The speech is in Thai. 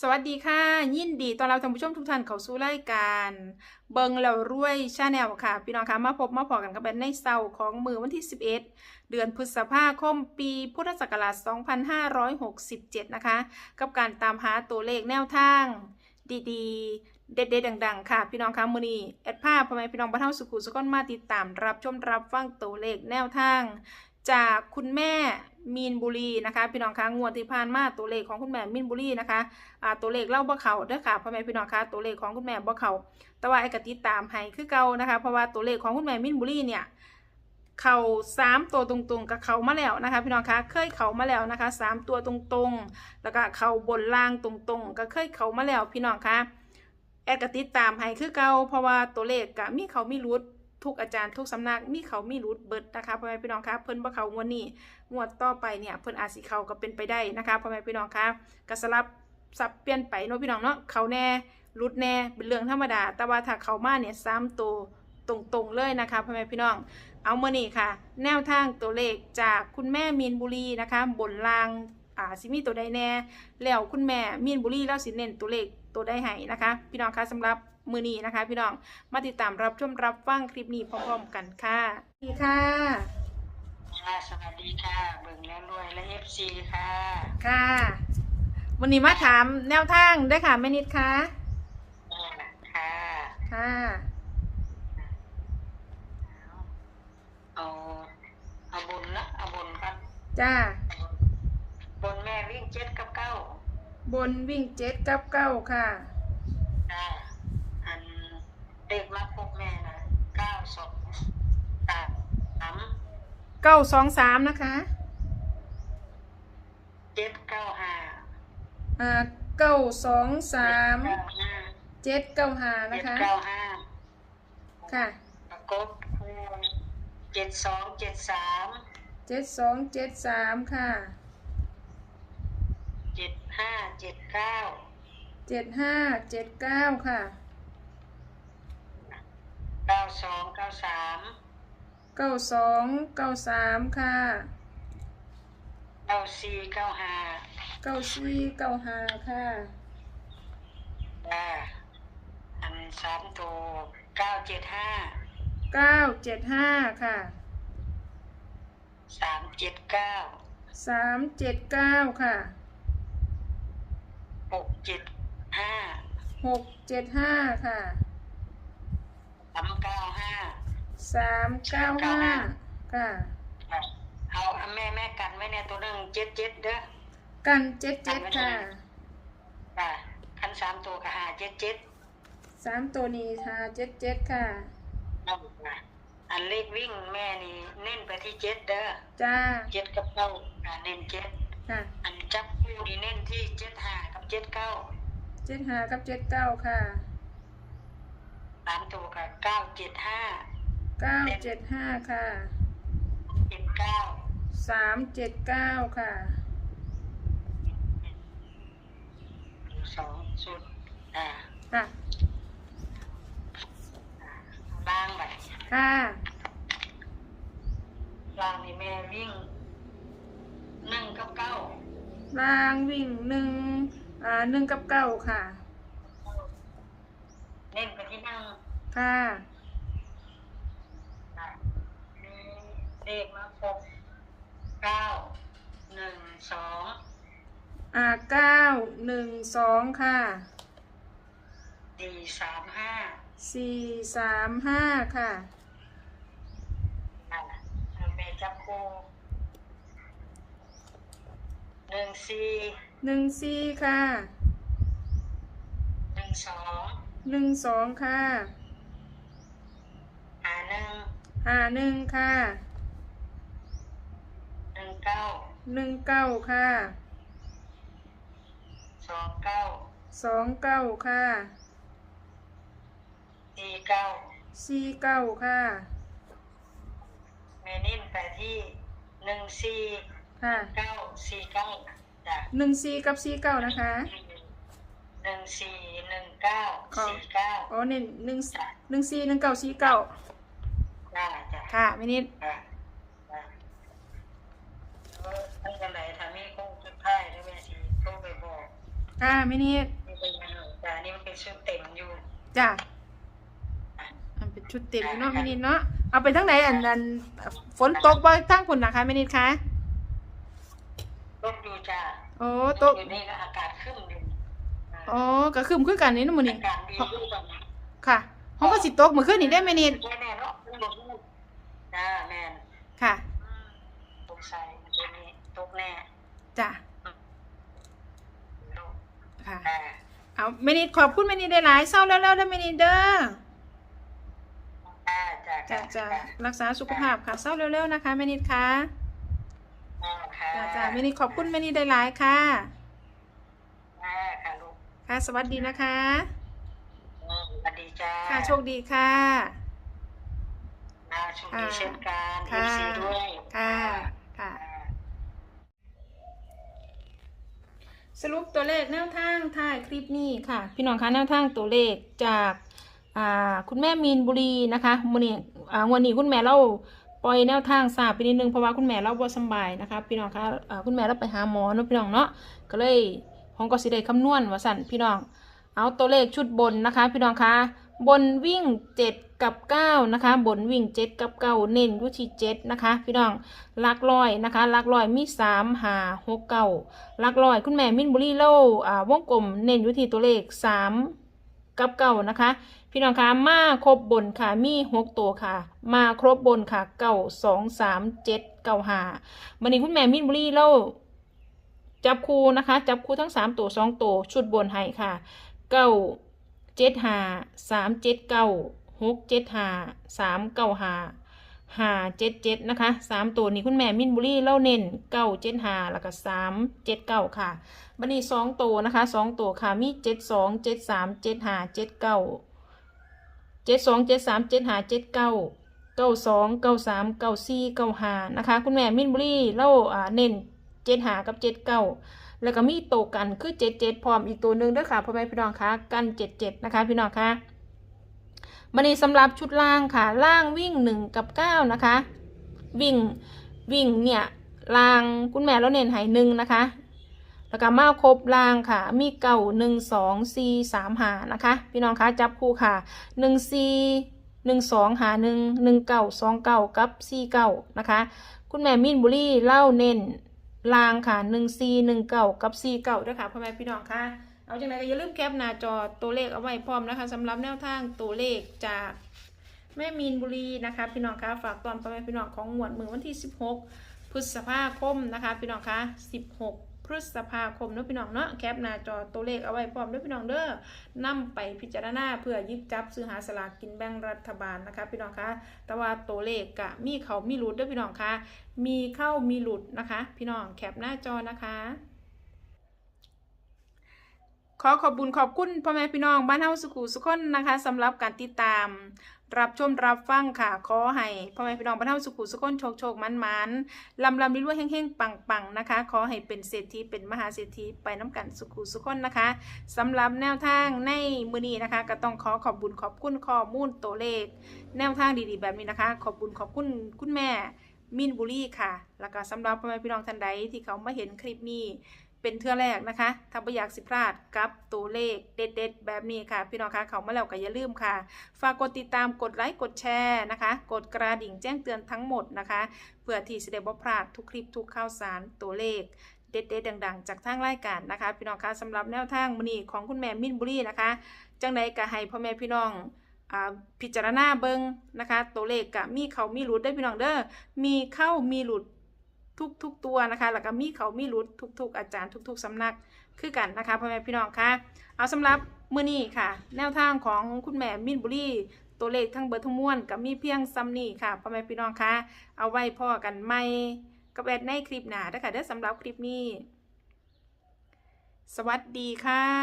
สวัสดีค่ะ ยินดีตอนเรับท่านผู้ชมทุกท่านเข้าสู่รายการ เบิงแล้วรวยชาแนลค่ะ พี่น้องคะมาพบมาพอกันกับแบนในเสาร์ของมือวันที่ 11 เดือนพฤษภาคมปีพุทธศักราช 2567 นะคะ กับการตามหาตัวเลขแนวทาง ดีๆ เด็ดๆดัง ๆ ค่ะ พี่น้องคะมือนี้แอดภาพพ่อแม่พี่น้องบ้านเฮาสุขุสุขนมาติดตามรับชมรับฟังตัวเลขแนวทาง จากคุณแม่มีนบุรีนะคะพี่น้องคะงวดที่ผ่านมาตัวเลขของคุณแม่มีนบุรีนะคะอ่าตัวเลขเล่าบ่เขาเด้อค่ะพ่อแม่พี่น้องคะตัวเลขของคุณแม่บ่เขาแต่ว่าไอ้กติดตามให้คือเก่านะคะเพราะว่าตัวเลขของคุณแม่มีนบุรีเนี่ยเข่าสามตัวตรงๆกับเขามาแล้วนะคะ พี่น้องคะเคยเขามาแล้วนะคะสามตัวตรงๆ แล้วก็เข่าบนล่างตรงๆ ก็เคยเขามาแล้วพี่น้องคะแอดกติดตามให้คือเก่าเพราะว่าตัวเลขก็มีเขามีรุด ทุกอาจารย์ทุกสำนักมีเขามีรุดเบิดนะคะพ่อแม่พี่น้องคะเพิ่นบ่เขางวดนี้งวดต่อไปเนี่ยเพิ่นอาจสิเขาก็เป็นไปได้นะคะพ่อแม่พี่น้องคะก็สลับสับเปลี่ยนไปเนาะพี่น้องเนาะเขาแน่รุดแน่เป็นเรื่องธรรมดา แต่ว่าถ้าเขามาเนี่ยซ้ำตัวตรงๆเลยนะคะพ่อแม่พี่น้อง เอามานี่ค่ะ แนวทางตัวเลขจากคุณแม่มีนบุรีนะคะ บนรางอ่าสิมีตัวใดแน่ แล้วคุณแม่มีนบุรีแล้วสิเน้นตัวเลขตัวใดให้นะคะ พี่น้องคะสำหรับ มือนี้นะคะ พี่น้องมาติดตามรับชมรับฟังคลิปนี้พร้อมๆกันค่ะดีค่ะค่ะสวัสดีค่ะ เบิ่งแล้วรวยและเอฟซีค่ะ ค่ะ วันนี้มาถามแนวทางได้ค่ะแม่นิดคะอ่าค่ะค่ะเอาเอาบนละเอาบนครับจ้าบนแม่วิ่งเจ็ดกับเก้าบนวิ่งเจ็ดกับเก้าค่ะค่ะอัน เด็กมาพบแม่นะเก้าสองสามสามเก้าสองสามนะคะ เจ็ดเก้าห้าอ่าเก้าสองสามเก้าห้าเจ็ดเก้าห้านะเจ็ดคะ เก้าห้าค่ะประกบคู่เจ็ดสองเจ็ดสามเจ็ดสองเจ็ดสามค่ะเจ็ดห้าเจ็ดเก้าเจ็ดห้าเจ็ดเก้าค่ะเก้า สองเก้าสามเก้าสองเก้าสามค่ะเก้าสี่เก้าห้าเก้าสี่เก้าห้าค่ะอ่าอันสามตัวเก้าเจ็ดห้าเก้าเจ็ดห้าค่ะสามเจ็ดเก้าสามเจ็ดเก้าค่ะหกเจ็ดห้าหกเจ็ดห้าค่ะ สามเก้าห้าสามเก้าห้าค่ะเอาเอาแม่แม่กันไว้ในตัวหนึ่งเจ็ดเจ็ดเด้อกันเจ็ดเจ็ดค่ะอ่าคันสามตัวก็หาเจ็ดเจ็ดสามตัวนี้ค่ะเจ็ดเจ็ดค่ะเอามาอันเลขวิ่งแม่นี่เน้นไปที่เจ็ดเด้อจ้าเจ็ดกับเก้าอ่าเน้นเจ็ดค่ะอันจับคู่นี่เน้นที่เจ็ดห้ากับเจ็ดเก้าเจ็ดห้ากับเจ็ดเก้าค่ะ สามตัวกับเก้าเจ็ดห้าเก้าเจ็ดห้าค่ะเจ็ดเก้าสามเจ็ดเก้าค่ะสองสุดอ่าค่ะ ล่างไปค่ะล่างนี่แม่วิ่งหนึ่งกับเก้ารางวิ่งหนึ่งอ่าหนึ่งกับเก้าค่ะ เน้นไปที่หนึ่ง ค่ะอะ มีเลขมาครบเก้าหนึ่งสองอ่าเก้าหนึ่งสองค่ะสี่สามห้าสี่สามห้าค่ะ อะแม่จับคู่หนึ่งสี่หนึ่งสี่ค่ะหนึ่งสอง หนึ่งสองค่ะหาหนึ่งหาหนึ่งค่ะหนึ่งเก้าหนึ่งเก้าค่ะสองเก้าสองเก้าค่ะสี่เก้าสี่เก้าค่ะเมนิ่นไปที่หนึ่งสี่ค่ะเก้าสี่เก้าจ้ะหนึ่งสี่กับสี่เก้านะคะ หนึ่งสี่หนึ่งเก้าสี่เก้าอ๋อหนึ่งหนึ่งหนึ่งสี่หนึ่งเก้าสี่เก้าได้จ้ะค่ะไม่นิดอะอะเออมันจะไหนถ้ามีคงจุดท้ายแล้วแม่สิโทรไปบอกคค่ะแม่นิดนี่เป็นจ้านี่มันเป็นชุดเต็มอยู่จ้ะอันเป็นชุดเต็มอยู่เนาะแม่นิดเนาะเอาไปทั้งไหนอันอันฝนตกบ่ทั้งฝนนะคะแม่นิดคะรถอยู่จ้าโอ้ตกอยู่นี่ก็อากาศขึ้นอยู่ อ่าอ๋อก็คือมันคือกันนี่เนาะมื้อนี้อากาศดีอยู่ตอนนี้ค่ะเฮาก็สิตกมื้อคืนนี้ได้แม่นิดแม่แม่เนาะมันบ่รู้จ้าแม่นค่ะตกใส่เดี๋ยวนี้ตกแน่จ้ะ ลูกค่ะ อ่าเอาแม่นิดขอบคุณแม่นิดได้หลายเศร้าแล้วแล้วเด้อแม่นิดเด้ออ่าจ้าจ้ะจ้ะรักษาสุขภาพค่ะเศร้าเร็วๆนะคะแม่นิดค่ะ อ่าค่ะ จ้ะจ้ะแม่นิดขอบคุณแม่นิดได้หลายค่ะอ่าค่ะลูกค่ะ สวัสดีนะคะอืมสวัสดีจ้าค่ะโชคดีค่ะอ่าโชคดีเช่นกันค่ะเอฟซีด้วยค่ะค่ะอ่าสรุปตัวเลขแนวทางท้ายคลิปนี้ค่ะ พี่น้องคะแนวทางตัวเลขจากอ่าคุณแม่มีนบุรีนะคะมื้อนี้อ่าวันนี้คุณแม่เราปล่อยแนวทางทราบไปนิดนึงเพราะว่าคุณแม่เราบ่สำบายนะคะพี่น้องคะอ่าคุณแม่เราไปหาหมอเนาะพี่น้องเนาะก็เลย ของก็สิได้คำนวณว่าสั่นพี่น้อง เอาตัวเลขชุดบนนะคะ พี่น้องคะบนวิ่ง 7 กับ 9 นะคะ บนวิ่ง 7 กับ 9 เน้นอยุที่7นะคะ พี่น้องลักร้อยนะคะลักร้อยมี3 5 6 9หลักร้อยคุณแม่มินบุรีเล่าอ่าวงกลมเน้นอยุที่ตัวเลข 3 กับ9นะคะ พี่น้องคะมาครบบนค่ะมี 6 ตัวค่ะ มาครบบนค่ะ9 2 3 7 9 5วันนี้คุณแม่มินบุรีเล่า จับคู่นะคะ จับคู่ทั้ง3ตัว2ตัวชุดบนให้ค่ะเก้าเจ็ดหาสามเจ็ดเก้าหกเจ็ดหาสามเก้าหาหาเจ็ดเจ็ดนะคะสามตัวนี้คุณแม่มินบุรีเล่าเน้นเก้าเจ็ดหาแล้วก็สามเจ็ดเก้าค่ะบันนี้สองตัวนะคะสองตัวค่ะมีเจ็ดสองเจ็ดสามเจ็ดหาเจ็ดเก้าเจ็ดสองเจ็ดสามเจ็ดหาเจ็ดเก้าเก้าสองเก้าสามเก้าสี่เก้าห้านะคะ คุณแม่มินบุรีเล่าเน้น เจ็ดหากับเจ็ดเก้าแล้วก็มีโตกันคือเจ็ดเจ็ดพร้อมอีกตัวหนึ่งด้วยค่ะพ่อแม่พี่น้องคะกันเจ็ดเจ็ดนะคะพี่น้องคะมันนี้สำหรับชุดล่างค่ะล่างวิ่งหนึ่งกับเก้านะคะ วิ่งวิ่งเนี่ยล่างคุณแม่เราเน้นหายหนึ่งนะคะ แล้วก็มาครบล่างค่ะ มีเก่าหนึ่งสองสี่สามหานะคะ พี่น้องคะจับคู่ค่ะหนึ่งสี่หนึ่งสองหาหนึ่งหนึ่งเก่าสองเก่ากับสี่เก่านะคะ คุณแม่มินบุรีเล่าเน้น ลางค่ะหนึ่งซีหนึ่งเก่ากับซีเก่าด้วยค่ะพ่อแม่พี่น้องค่ะ เอาจังไรก็อย่าลืมแคปหน้าจอตัวเลขเอาไว้พร้อมนะคะสำหรับแนวทางตัวเลขจากแม่มีนบุรีนะคะพี่น้องคะฝากตอนพ่อแม่พี่น้องของหมวดมือวันที่ 16 พฤษภาคมนะคะพี่น้องคะ16 พฤษภาคมเนาะพี่น้องเนาะแคปหน้าจอตัวเลขเอาไว้พร้อมด้ยพี่น้องเด้อนำไปพิจารณาเพื่อยึดจับซื้อหาสลากกินแบ่งรัฐบาลนะคะ พี่น้องคะแต่ว่าตัวเลขกะมีเขามีหลุดด้วยพี่น้องคะมีเข้ามีหลุดนะคะ พี่น้องแคปหน้าจอนะคะ ขอขอบบุญขอบคุณพ่อแม่พี่น้องบ้านเฮาสุขุสุขคนนะคะสำหรับการติดตาม รับชมรับฟังค่ะขอให้พ่อแม่พี่น้องบ้านเฮาสุขุสุขคนโชคโชคมันมันลำลำรวยๆแห้งๆปังๆนะคะ ขอให้เป็นเศรษฐีเป็นมหาเศรษฐีไปน้ำกันสุขุสุขคนนะคะสำหรับแนวทางในมือนี้นะคะ ก็ต้องขอขอบบุญขอบคุณข้อมูลตัวเลข แนวทางดีๆ แบบนี้นะคะ ขอบบุญขอบคุณคุณแม่มินบุรีค่ะ แล้วก็สำหรับพ่อแม่พี่น้องท่านใดที่เขามาเห็นคลิปนี้ เป็นเทื่อแรกนะคะถ้าไม่อยากสิพลาดกับตัวเลขเด็ด ๆ แบบนี้ค่ะ พี่น้องคะเขามาแล้วก็อย่าลืมค่ะ ฝากกดติดตามกดไลค์กดแชร์นะคะ กดกระดิ่งแจ้งเตือนทั้งหมดนะคะ เพื่อที่จะได้บ่พลาดทุกคลิปทุกข่าวสารตัวเลขเด็ดๆดัง ๆ จากทางรายการนะคะ พี่น้องคะสำหรับแนวทางมื้อนี้ของคุณแม่มินบุรีนะคะ จังใดก็ให้พ่อแม่พี่น้องอ่าพิจารณาเบิงนะคะ ตัวเลขกะมีเขามีหลุดได้พี่น้องเด้อมีเข้ามีหลุด ทุกทุกตัวนะคะ แล้วก็มีเขามีหลุดทุกทุกอาจารย์ทุก ๆสำนักคือกันนะคะพ่อแม่พี่น้องคะเอาสำหรับมื้อนี้ค่ะ แนวทางของคุณแม่มินบุรีตัวเลขทั้งเบอร์ทั้งมวลกับมีเพียงซ้ำนี้ค่ะพ่อแม่พี่น้องคะเอาไว้พ่อกันไม่กับแอดในคลิปหนาด้อค่ะเด้อสำหรับคลิปนี้ สวัสดีค่ะ